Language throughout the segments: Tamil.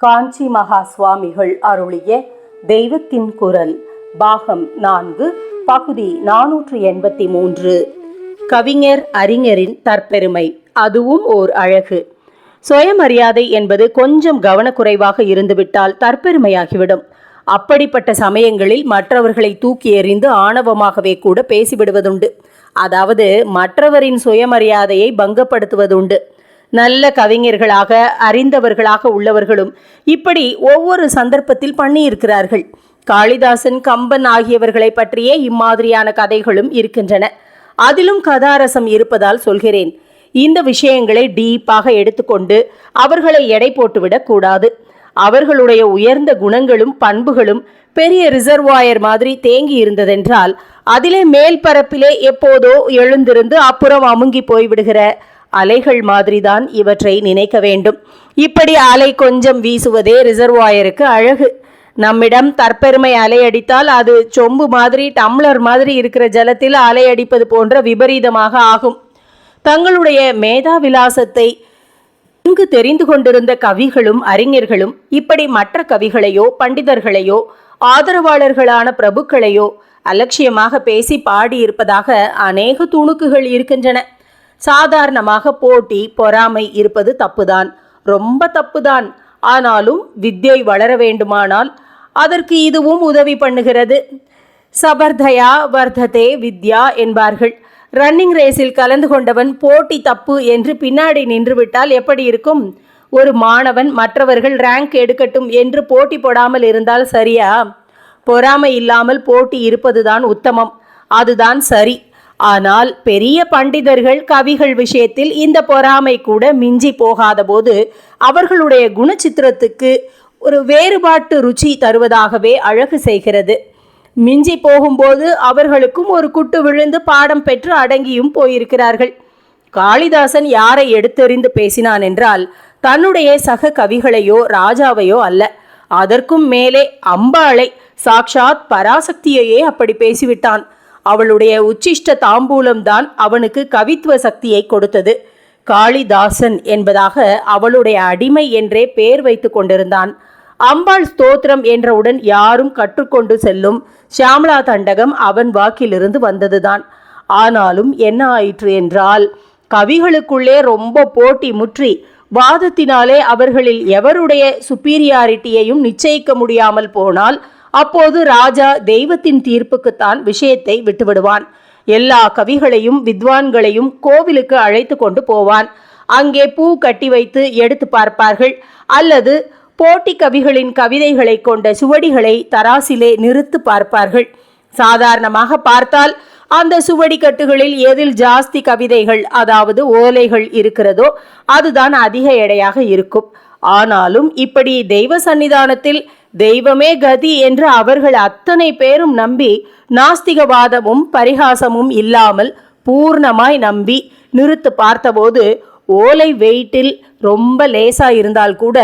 காஞ்சி மகா சுவாமிகள் அருளிய தெய்வத்தின் குரல் பாகம் நான்கு பகுதி நானூற்று எண்பத்தி மூன்று. கவிஞர் அறிஞரின் தற்பெருமை அதுவும் ஓர் அழகு. சுயமரியாதை என்பது கொஞ்சம் கவனக்குறைவாக இருந்துவிட்டால் தற்பெருமையாகிவிடும். அப்படிப்பட்ட சமயங்களில் மற்றவர்களை தூக்கி எறிந்து ஆணவமாகவே கூட பேசிவிடுவதுண்டு. அதாவது மற்றவரின் சுயமரியாதையை பங்கப்படுத்துவதுண்டு. நல்ல கவிஞர்களாக அறிந்தவர்களாக உள்ளவர்களும் இப்படி ஒவ்வொரு சந்தர்ப்பத்தில் பண்ணியிருக்கிறார்கள். காளிதாசன் கம்பன் ஆகியவர்களை பற்றியே இம்மாதிரியான கதைகளும் இருக்கின்றன. அதிலும் கதாரசம் இருப்பதால் சொல்கிறேன். இந்த விஷயங்களை டீப்பாக எடுத்துக்கொண்டு அவர்களை எடை போட்டுவிடக் கூடாது. அவர்களுடைய உயர்ந்த குணங்களும் பண்புகளும் பெரிய ரிசர்வாயர் மாதிரி தேங்கி இருந்ததென்றால் அதிலே மேல் பரப்பிலே எப்போதோ எழுந்திருந்து அப்புறம் அமுங்கி போய்விடுகிற அலைகள் மாதிரிதான் இவற்றை நினைக்க வேண்டும். இப்படி அலை கொஞ்சம் வீசுவதே ரிசர்வாயருக்கு அழகு. நம்மிடம் தற்பெருமை அலையடித்தால் அது சொம்பு மாதிரி டம்ளர் மாதிரி இருக்கிற ஜலத்தில் அலையடிப்பது போன்ற விபரீதமாக ஆகும். தங்களுடைய மேதா விலாசத்தை நன்கு தெரிந்து கொண்டிருந்த கவிகளும் அறிஞர்களும் இப்படி மற்ற கவிகளையோ பண்டிதர்களையோ ஆதரவாளர்களான பிரபுக்களையோ அலட்சியமாக பேசி பாடியிருப்பதாக அநேக துணுக்குகள் இருக்கின்றன. சாதாரணமாக போட்டி பொறாமை இருப்பது தப்புதான். ரொம்ப தப்புதான். ஆனாலும் வித்யை வளர வேண்டுமானால் அதற்கு இதுவும் உதவி பண்ணுகிறது. சபர்தயா வர்த்ததே வித்யா என்பார்கள். ரன்னிங் ரேஸில் கலந்து கொண்டவன் போட்டி தப்பு என்று பின்னாடி நின்றுவிட்டால் எப்படி இருக்கும்? ஒரு மாணவன் மற்றவர்கள் ரேங்க் எடுக்கட்டும் என்று போட்டி போடாமல் இருந்தால் சரியா? பொறாமை இல்லாமல் போட்டி இருப்பதுதான் உத்தமம். அதுதான் சரி. ஆனால் பெரிய பண்டிதர்கள் கவிகள் விஷயத்தில் இந்த பொறாமை கூட மிஞ்சி போகாத போது அவர்களுடைய குணச்சித்திரத்துக்கு ஒரு வேறுபாட்டு ருச்சி தருவதாகவே அழகு செய்கிறது. மிஞ்சி போகும்போது அவர்களுக்கும் ஒரு குட்டு விழுந்து பாடம் பெற்று அடங்கியும் போயிருக்கிறார்கள். காளிதாசன் யாரை எடுத்தெறிந்து பேசினான் என்றால் தன்னுடைய சக கவிகளையோ ராஜாவையோ அல்ல. அதற்கும் மேலே அம்பாளை சாக்ஷாத் பராசக்தியையே அப்படி பேசிவிட்டான். அவளுடைய உச்சிஷ்ட தாம்பூலம்தான் அவனுக்கு கவித்துவ சக்தியை கொடுத்தது. காளிதாசன் என்பதாக அவளுடைய அடிமை என்றே பெயர் வைத்து கொண்டிருந்தான். அம்பாள் ஸ்தோத்திரம் என்றவுடன் யாரும் கற்றுக்கொண்டு செல்லும் ஷியாமலா தண்டகம் அவன் வாக்கிலிருந்து வந்ததுதான். ஆனாலும் என்ன ஆயிற்று என்றால் கவிகளுக்குள்ளே ரொம்ப போட்டி முற்றி வாதத்தினாலே அவர்களில் எவருடைய சுப்பீரியாரிட்டியையும் நிச்சயிக்க முடியாமல் போனால் அப்போது ராஜா தெய்வத்தின் தீர்ப்புக்குத்தான் விஷயத்தை விட்டுவிடுவான். எல்லா கவிகளையும் வித்வான்களையும் கோவிலுக்கு அழைத்து கொண்டு போவான். அங்கே பூ கட்டி வைத்து எடுத்து பார்ப்பார்கள். அல்லது போட்டி கவிகளின் கவிதைகளை கொண்ட சுவடிகளை தராசிலே நிறுத்து பார்ப்பார்கள். சாதாரணமாக பார்த்தால் அந்த சுவடி கட்டுகளில் எதில் ஜாஸ்தி கவிதைகள் அதாவது ஓலைகள் இருக்கிறதோ அதுதான் அதிக எடையாக இருக்கும். ஆனாலும் இப்படி தெய்வ சன்னிதானத்தில் தெய்வமே கதி என்று அவர்கள் அத்தனை பேரும் நம்பி நாஸ்திகவாதமும் பரிகாசமும் இல்லாமல் பூர்ணமாய் நம்பி நிறுத்து பார்த்தபோது ஓலை வெயிட்டில் ரொம்ப லேசாக இருந்தால் கூட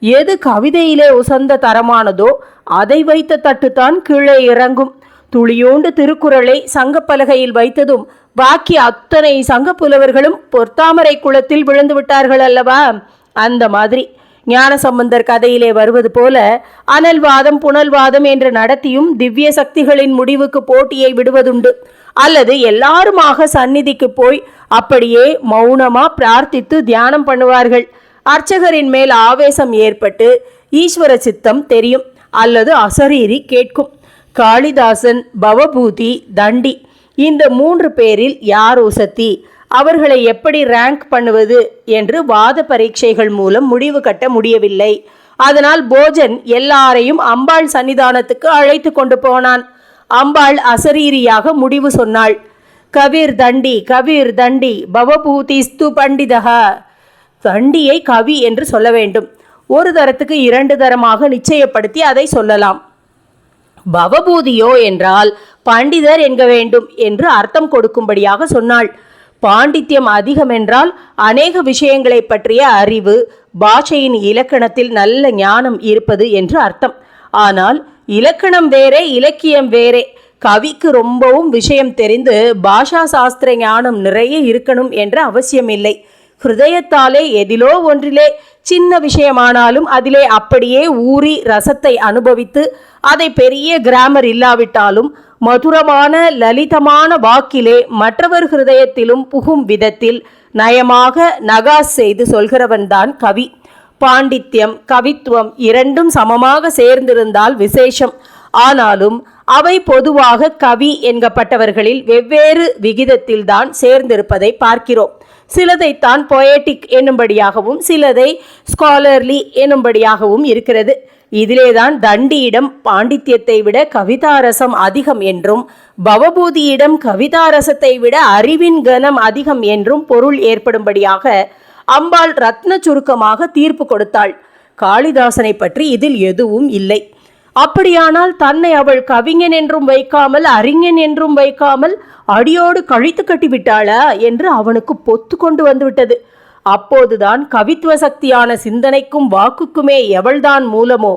எது கவிதையிலே உசந்த தரமானதோ அதை வைத்த தட்டுத்தான் கீழே இறங்கும். துளியோண்டு திருக்குறளை சங்கப்பலகையில் வைத்ததும் பாக்கி அத்தனை சங்கப்புலவர்களும் பொற்தாமரை குளத்தில் விழுந்து விட்டார்கள் அல்லவா? அந்த மாதிரி. ஞானசம்பந்தர் கதையிலே வருவது போல அனல்வாதம் புனல்வாதம் என்று நடத்தியும் திவ்ய சக்திகளின் முடிவுக்கு போட்டியை விடுவதுண்டு. அல்லது எல்லாருமாக சந்நிதிக்கு போய் அப்படியே மௌனமா பிரார்த்தித்து தியானம் பண்ணுவார்கள். அர்ச்சகரின் மேல் ஆவேசம் ஏற்பட்டு ஈஸ்வர சித்தம் தெரியும் அல்லது அசரீரி கேட்கும். காளிதாசன் பவபூதி தண்டி இந்த மூன்று பேரில் யார் உசத்தி அவர்களை எப்படி ரேங்க் பண்ணுவது என்று வாத பரீட்சைகள் மூலம் முடிவு கட்ட முடியவில்லை. அதனால் போஜன் எல்லாரையும் அம்பாள் சன்னிதானத்துக்கு அழைத்து கொண்டு போனான். அம்பாள் அசரீரியாக முடிவு சொன்னாள். கபீர் தண்டி கபீர் தண்டி பவபூதிஸ்து பண்டிதக தண்டியை கவி என்று சொல்ல வேண்டும். ஒரு தரத்துக்கு இரண்டு தரமாக நிச்சயப்படுத்தி அதை சொல்லலாம். பவபூதியோ என்றால் பண்டிதர் என்க வேண்டும் என்று அர்த்தம் கொடுக்கும்படியாக சொன்னாள். பாண்டித்யம் அதிகம் என்றால் அநேக விஷயங்களை பற்றிய அறிவு பாஷையின் இலக்கணத்தில் நல்ல ஞானம் இருப்பது என்று அர்த்தம். ஆனால் இலக்கணம் வேறே இலக்கியம் வேறே. கவிக்கு ரொம்பவும் விஷயம் தெரிந்து பாஷா சாஸ்திர ஞானம் நிறைய இருக்கணும் என்ற அவசியமில்லை. ஹிருதயத்தாலே எதிலோ ஒன்றிலே சின்ன விஷயமானாலும் அதிலே அப்படியே ஊறி ரசத்தை அனுபவித்து அதை பெரிய கிராமர் இல்லாவிட்டாலும் மதுரமான லலிதமான வாக்கிலே மற்றவர் ஹிருதயத்திலும் புகும் விதத்தில் நயமாக நகாஸ் செய்து சொல்கிறவன்தான் கவி. பாண்டித்யம் கவித்துவம் இரண்டும் சமமாக சேர்ந்திருந்தால் விசேஷம். ஆனாலும் அவை பொதுவாக கவி என்கப்பட்டவர்களில் வெவ்வேறு விகிதத்தில்தான் சேர்ந்திருப்பதை பார்க்கிறோம். சிலதைத்தான் பொயட்டிக் என்னும்படியாகவும் சிலதை ஸ்காலர்லி என்னும்படியாகவும் இருக்கிறது. இதிலேதான் தண்டியிடம் பாண்டித்யத்தை விட கவிதாரசம் அதிகம் என்றும் பவபூதியிடம் கவிதாரசத்தை விட அறிவின் கனம் அதிகம் என்றும் பொருள் ஏற்படும்படியாக அம்பாள் ரத்ன சுருக்கமாக தீர்ப்பு கொடுத்தாள். காளிதாசனை பற்றி இதில் எதுவும் இல்லை. அப்படியானால் தன்னை அவள் கவிஞன் என்றும் வைக்காமல் அறிஞன் என்றும் வைக்காமல் அடியோடு கழித்து கட்டிவிட்டாளா என்று அவனுக்கு பொத்து கொண்டு வந்துவிட்டது. அப்போதுதான் கவித்துவ சக்தியான சிந்தனைக்கும் வாக்குக்குமே எவள்தான் மூலமோ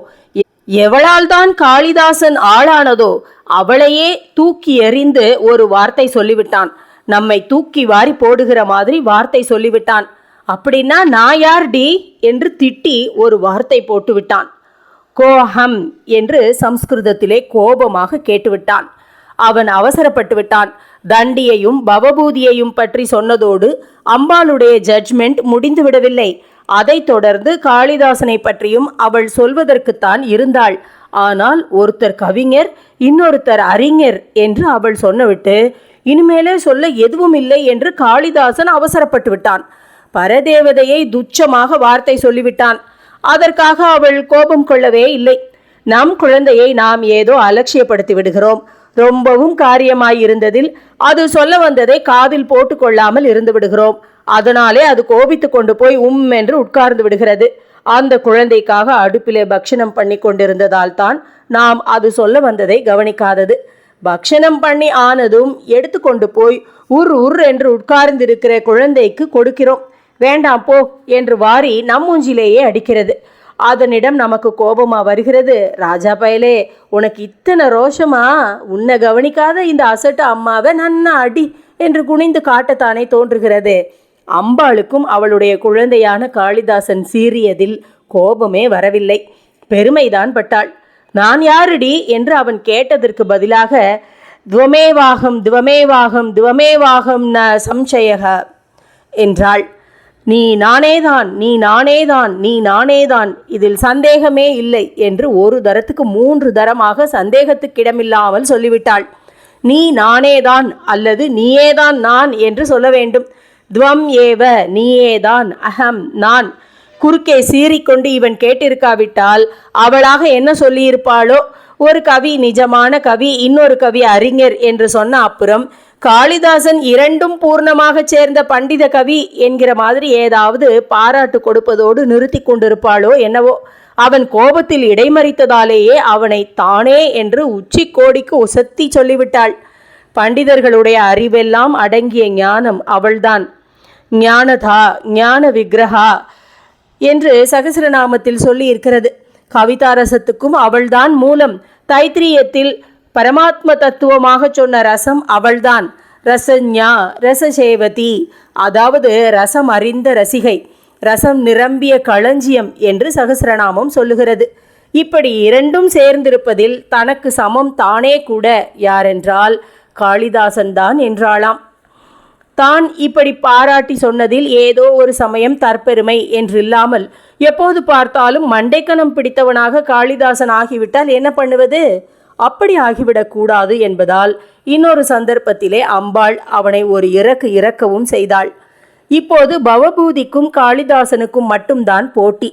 எவளால்தான் காளிதாசன் ஆளானதோ அவளையே தூக்கி எறிந்து ஒரு வார்த்தை சொல்லிவிட்டான். நம்மை தூக்கி வாரி போடுகிற மாதிரி வார்த்தை சொல்லிவிட்டான். அப்படின்னா நான் யார் டி? என்று திட்டி ஒரு வார்த்தை போட்டுவிட்டான். கோஹம் என்று சம்ஸ்கிருதத்திலே கோபமாக கேட்டுவிட்டான். அவன் அவசரப்பட்டு விட்டான் தண்டியையும் பவபூதியையும் பற்றி சொன்னதோடு அம்பாளுடைய ஜட்ஜ்மெண்ட் முடிந்து விடவில்லை அதைத் தொடர்ந்து காளிதாசனை பற்றியும் அவள் சொல்வதற்குத்தான் இருந்தாள். ஆனால் ஒருத்தர் கவிஞர் இன்னொருத்தர் அறிஞர் என்று அவள் சொன்னவிட்டு இனிமேலே சொல்ல எதுவும் இல்லை என்று காளிதாசன் அவசரப்பட்டு விட்டான் பரதேவதையை துச்சமாக வார்த்தை சொல்லிவிட்டான். அதற்காக அவள் கோபம் கொள்ளவே இல்லை. நம் குழந்தையை நாம் ஏதோ அலட்சியப்படுத்தி விடுகிறோம். ரொம்பவும் காரியமாயிருந்ததில் அது சொல்ல வந்ததை காதில் போட்டுக்கொள்ளாமல் இருந்து விடுகிறோம். அதனாலே அது கோபித்து கொண்டு போய் உம் என்று உட்கார்ந்து விடுகிறது. அந்த குழந்தைக்காக அடுப்பிலே பக்ஷணம் பண்ணி கொண்டிருந்ததால் தான் நாம் அது சொல்ல வந்ததை கவனிக்காதது. பக்ஷணம் பண்ணி ஆனதும் எடுத்துக்கொண்டு போய் உர் உர் என்று உட்கார்ந்திருக்கிற குழந்தைக்கு கொடுக்கிறோம். வேண்டாம் போ என்று வாரி நம் மூஞ்சிலேயே அடிக்கிறது. அதனிடம் நமக்கு கோபமா வருகிறது? ராஜா பயலே உனக்கு இத்தனை ரோஷமா? உன்னை கவனிக்காத இந்த அசட்டு அம்மாவை நன்னா அடி என்று குனிந்து காட்டத்தானே தோன்றுகிறது. அம்பாளுக்கும் அவளுடைய குழந்தையான காளிதாசன் சீறியதில் கோபமே வரவில்லை. பெருமைதான் பட்டாள். நான் யாருடி? என்று அவன் கேட்டதற்கு பதிலாக துவமேவாகம் துவமேவாகம் துவமேவாகம் ந சம்சயக என்றாள். நீ நானேதான் நீ நானேதான் நீ நானேதான். இதில் சந்தேகமே இல்லை என்று ஒரு தரத்துக்கு மூன்று தரமாக சந்தேகத்துக்கிடமில்லாமல் சொல்லிவிட்டாள். நீ நானேதான் அல்லது நீயேதான் நான் என்று சொல்ல வேண்டும். துவம் ஏவ நீயேதான் அகம் நான். குறுக்கே சீறிக்கொண்டு இவன் கேட்டிருக்காவிட்டால் அவளாக என்ன சொல்லியிருப்பாளோ? ஒரு கவி நிஜமான கவி இன்னொரு கவி அறிஞர் என்று சொன்ன அப்புறம் காளிதாசன் இரண்டும் பூர்ணமாக சேர்ந்த பண்டித கவி என்கிற மாதிரி ஏதாவது பாராட்டு கொடுப்பதோடு நிறுத்தி கொண்டிருப்பாளோ என்னவோ அவன் கோபத்தில் இடைமறித்ததாலேயே அவனை தானே என்று உச்சி கோடிக்கு உசத்தி சொல்லிவிட்டாள். பண்டிதர்களுடைய அறிவெல்லாம் அடங்கிய ஞானம் அவள்தான். ஞானதா ஞான விக்கிரகா என்று சகசிரநாமத்தில் சொல்லி இருக்கிறது கவிதாரசத்துக்கும் அவள்தான் மூலம் தைத்திரியத்தில் பரமாத்ம தத்துவமாக சொன்ன ரசம் அவள்தான். ரசஞா ரசசேவதி அதாவது ரசம் அறிந்த ரசிகை ரசம் நிரம்பிய களஞ்சியம் என்று சகசிரநாமம் சொல்லுகிறது. இப்படி இரண்டும் சேர்ந்திருப்பதில் தனக்கு சமம் தானே கூட யாரென்றால் காளிதாசன் தான் என்றாளாம். தான் இப்படி பாராட்டி சொன்னதில் ஏதோ ஒரு சமயம் தற்பெருமை என்றில்லாமல் எப்போது பார்த்தாலும் மண்டைக்கணம் பிடித்தவனாக காளிதாசன் ஆகிவிட்டால் என்ன பண்ணுவது? அப்படி ஆகிவிடக் கூடாது என்பதால் இன்னொரு சந்தர்ப்பத்திலே அம்பாள் அவனை ஒரு இறக்கு இறக்கவும் செய்தாள். இப்போது பவபூதிக்கும் காளிதாசனுக்கும் மட்டும்தான் போட்டி.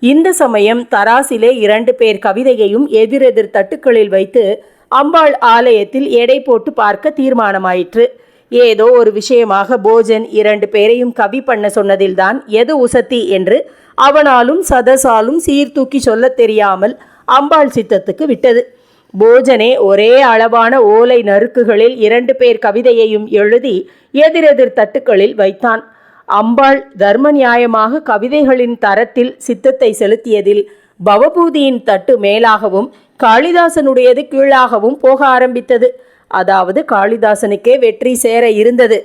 இந்த சமயம் தராசிலே இரண்டு பேர் கவிதையையும் எதிரெதிர் தட்டுக்களில் வைத்து அம்பாள் ஆலயத்தில் எடை போட்டு பார்க்க தீர்மானமாயிற்று. ஏதோ ஒரு விஷயமாக போஜன் இரண்டு பேரையும் கவி பண்ண சொன்னதில்தான் எது உசத்தி என்று அவனாலும் சதசாலும் சீர்தூக்கி சொல்லத் தெரியாமல் அம்பாள் சித்தத்துக்கு விட்டது. போஜனே ஒரே அளவான ஓலை நறுக்குகளில் இரண்டு பேர் கவிதையையும் எழுதி எதிரெதிர் தட்டுக்களில் வைத்தான். அம்பாள் தர்ம நியாயமாக கவிதைகளின் தரத்தில் சித்தத்தை செலுத்தியதில் பவபூதியின் தட்டு மேலாகவும் காளிதாசனுடையது கீழாகவும் போக ஆரம்பித்தது. அதாவது காளிதாசனுக்கே வெற்றி சேர இருந்தது.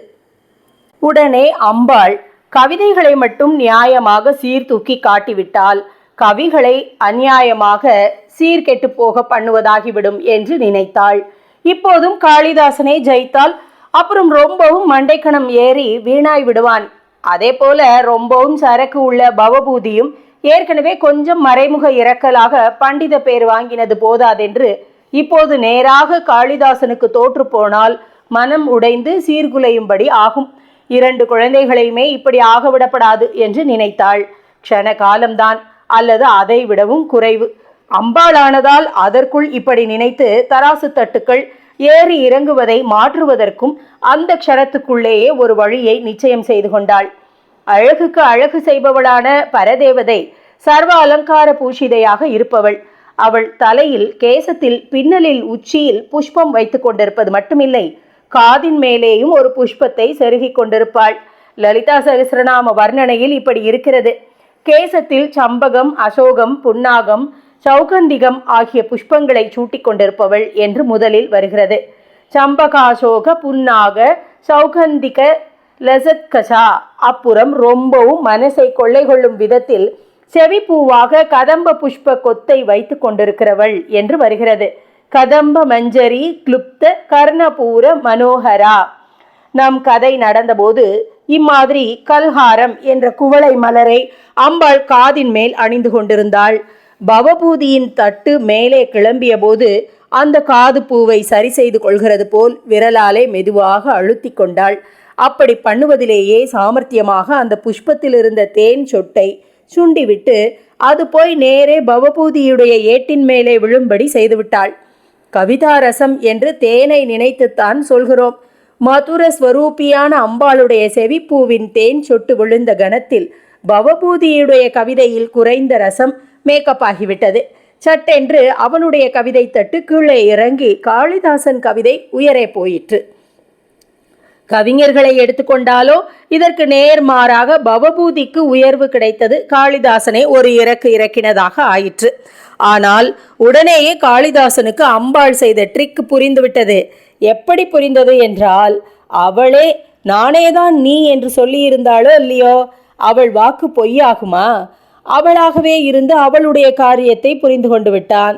உடனே அம்பாள் கவிதைகளை மட்டும் நியாயமாக சீர்தூக்கி காட்டிவிட்டால் கவிகளை அநியாயமாக சீர்கெட்டு போக பண்ணுவதாகிவிடும் என்று நினைத்தாள். இப்போதும் காளிதாசனை ஜெயித்தால் அப்புறம் ரொம்பவும் மண்டைக்கணம் ஏறி வீணாய் விடுவான். அதே போல ரொம்பவும் சரக்கு உள்ள பவபூதியும் ஏற்கனவே கொஞ்சம் மறைமுக இறக்கலாக பண்டித பேர் வாங்கினது போதாதென்று இப்போது நேராக காளிதாசனுக்கு தோற்று போனால் மனம் உடைந்து சீர்குலையும்படி ஆகும். இரண்டு குழந்தைகளையுமே இப்படி ஆகவிடப்படாது என்று நினைத்தாள். க்ஷண காலம்தான் அல்லது அதை விடவும் குறைவு. அம்பாளானதால் அதற்குள் இப்படி நினைத்து தராசு தட்டுக்கள் ஏறி இறங்குவதை மாற்றுவதற்கும் அந்த க்ஷணத்துக்குள்ளேயே ஒரு வழியை நிச்சயம் செய்து கொண்டாள். அழகுக்கு அழகு செய்பவளான பரதேவதை சர்வ அலங்கார பூஷிதையாக இருப்பவள். அவள் தலையில் கேசத்தில் பின்னலில் உச்சியில் புஷ்பம் வைத்துக் கொண்டிருப்பது மட்டுமில்லை காதின் மேலேயும் ஒரு புஷ்பத்தை செருகிக் கொண்டிருப்பாள். லலிதா சகசிரநாம வர்ணனையில் இப்படி இருக்கிறது. கேசத்தில் சம்பகம் அசோகம் புன்னாகம் சௌகந்திகம் ஆகிய புஷ்பங்களை சூட்டிக் கொண்டிருப்பவள் என்று முதலில் வருகிறது. சம்பகாசோக புன்னாக சௌகந்திக லசத்கசா அப்புறம் ரொம்பவும் மனசை கொள்ளை கொள்ளும் விதத்தில் செவிப்பூவாக கதம்ப புஷ்ப கொத்தை வைத்து கொண்டிருக்கிறவள் என்று வருகிறது. கதம்ப மஞ்சரி கிளுப்த கர்ணபூர மனோகரா நம் கதை நடந்தபோது இம்மாதிரி கல்ஹாரம் என்ற குவளை மலரை அம்பாள் காதின் மேல் அணிந்து கொண்டிருந்தாள். பவபூதியின் தட்டு மேலே கிளம்பிய போது அந்த காது பூவை சரி செய்து கொள்கிறது போல் விரலாலே மெதுவாக அழுத்தி கொண்டாள். அப்படி பண்ணுவதிலேயே சாமர்த்தியமாக அந்த புஷ்பத்தில் இருந்த தேன் சொட்டை சுண்டிவிட்டு அது போய் நேரே பவபூதியுடைய ஏட்டின் மேலே விழும்படி செய்துவிட்டாள். கவிதா ரசம் என்று தேனை நினைத்துத்தான் சொல்கிறோம். மதுர ஸ்வரூபியான அம்பாளுடைய செவிப்பூவின் தேன் சொட்டு விழுந்த கணத்தில் பவபூதியுடைய கவிதையில் குறைந்த ரசம் மேக்கப் ஆகிவிட்டது. சட்டென்று அவனுடைய கவிதை தட்டு கீழே இறங்கி காளிதாசன் கவிதை உயரே போயிற்று. கவிஞர்களை எடுத்துக்கொண்டாலோ இதற்கு நேர்மாறாக பவபூதிக்கு உயர்வு கிடைத்தது காளிதாசனை. ஒரு இறக்கு இறக்கினதாக ஆயிற்று. ஆனால் உடனேயே காளிதாசனுக்கு அம்பாள் செய்த ட்ரிக் புரிந்துவிட்டது. எப்படி புரிந்தது என்றால் அவளே நானேதான் நீ என்று சொல்லியிருந்தாளோ இல்லையோ அவள் வாக்கு பொய்யாகுமா? அவளாகவே இருந்து அவளுடைய காரியத்தை புரிந்து கொண்டு விட்டான்.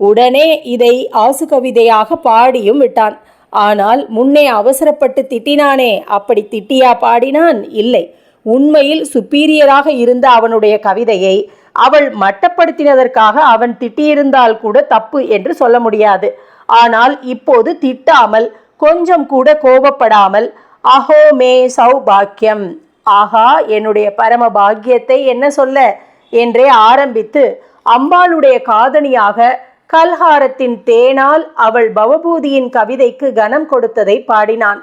உடனே இதை ஆசு கவிதையாக பாடியும் விட்டான். ஆனால் முன்னே அவசரப்பட்டு திட்டினானே அப்படி திட்டியா பாடினான்? இல்லை. உண்மையில் சுப்பீரியராக இருந்த அவனுடைய கவிதையை அவள் மட்டப்படுத்தினதற்காக அவன் திட்டியிருந்தால் கூட தப்பு என்று சொல்ல முடியாது. ஆனால் இப்போது திட்டாமல் கொஞ்சம் கூட கோபப்படாமல் அஹோ மே சௌபாக்கியம் ஆஹா என்னுடைய பரம பாக்கியத்தை என்ன சொல்ல? என்றே ஆரம்பித்து அம்பாளுடைய காதணியாக கல்ஹாரத்தின் தேனால் அவள் பவபூதியின் கவிதைக்கு கனம் கொடுத்ததை பாடினான்.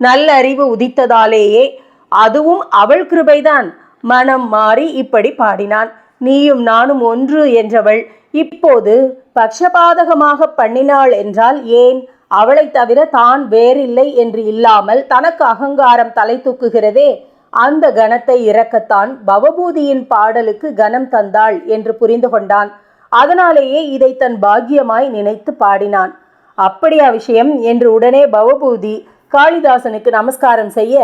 நல்லறிவு உதித்ததாலேயே அதுவும் அவள் கிருபைதான். மனம் மாறி இப்படி பாடினான். நீயும் நானும் ஒன்று என்றவள் இப்போது பக்ஷபாதகமாக பண்ணினாள் என்றால் ஏன்? அவளை தவிர தான் வேறில்லை என்று இல்லாமல் தனக்கு அகங்காரம் தலை தூக்குகிறதே. அந்த கணத்தை இறக்கத்தான் பவபூதியின் பாடலுக்கு கனம் தந்தாள் என்று புரிந்து கொண்டான். அதனாலேயே இதை தன் பாக்கியமாய் நினைத்து பாடினான். அப்படியா விஷயம் என்று உடனே பவபூதி காளிதாசனுக்கு நமஸ்காரம் செய்ய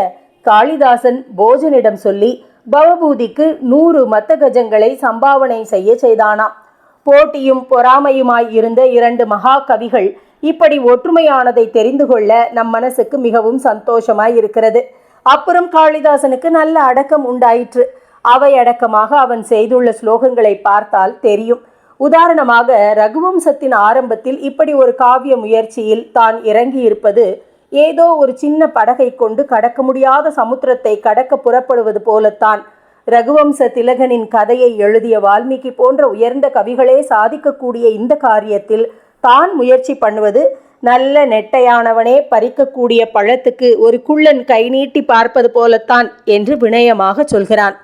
காளிதாசன் போஜனிடம் சொல்லி பவபூதிக்கு நூறு மத்த கஜங்களை சம்பாவனை செய்ய செய்தானாம். போட்டியும் பொறாமையுமாய் இருந்த இரண்டு மகா கவிகள் இப்படி ஒற்றுமையானதை தெரிந்து கொள்ள நம் மனசுக்கு மிகவும் சந்தோஷமாய் இருக்கிறது. அப்புறம் காளிதாசனுக்கு நல்ல அடக்கம் உண்டாயிற்று. அவை அடக்கமாக அவன் செய்துள்ள ஸ்லோகங்களை பார்த்தால் தெரியும். உதாரணமாக ரகுவம்சத்தின் ஆரம்பத்தில் இப்படி ஒரு காவிய முயற்சியில் தான் இறங்கியிருப்பது ஏதோ ஒரு சின்ன படகை கொண்டு கடக்க முடியாத சமுத்திரத்தை கடக்க புறப்படுவது போலத்தான். ரகுவம்ச திலகனின் கதையை எழுதிய வால்மீகி போன்ற உயர்ந்த கவிகளே சாதிக்கக்கூடிய இந்த காரியத்தில் தான் முயற்சி பண்ணுவது நல்ல நெட்டையானவனே பறிக்கக்கூடிய பழத்துக்கு ஒரு குள்ளன் கை நீட்டி பார்ப்பது போலத்தான் என்று வினயமாக சொல்கிறான்.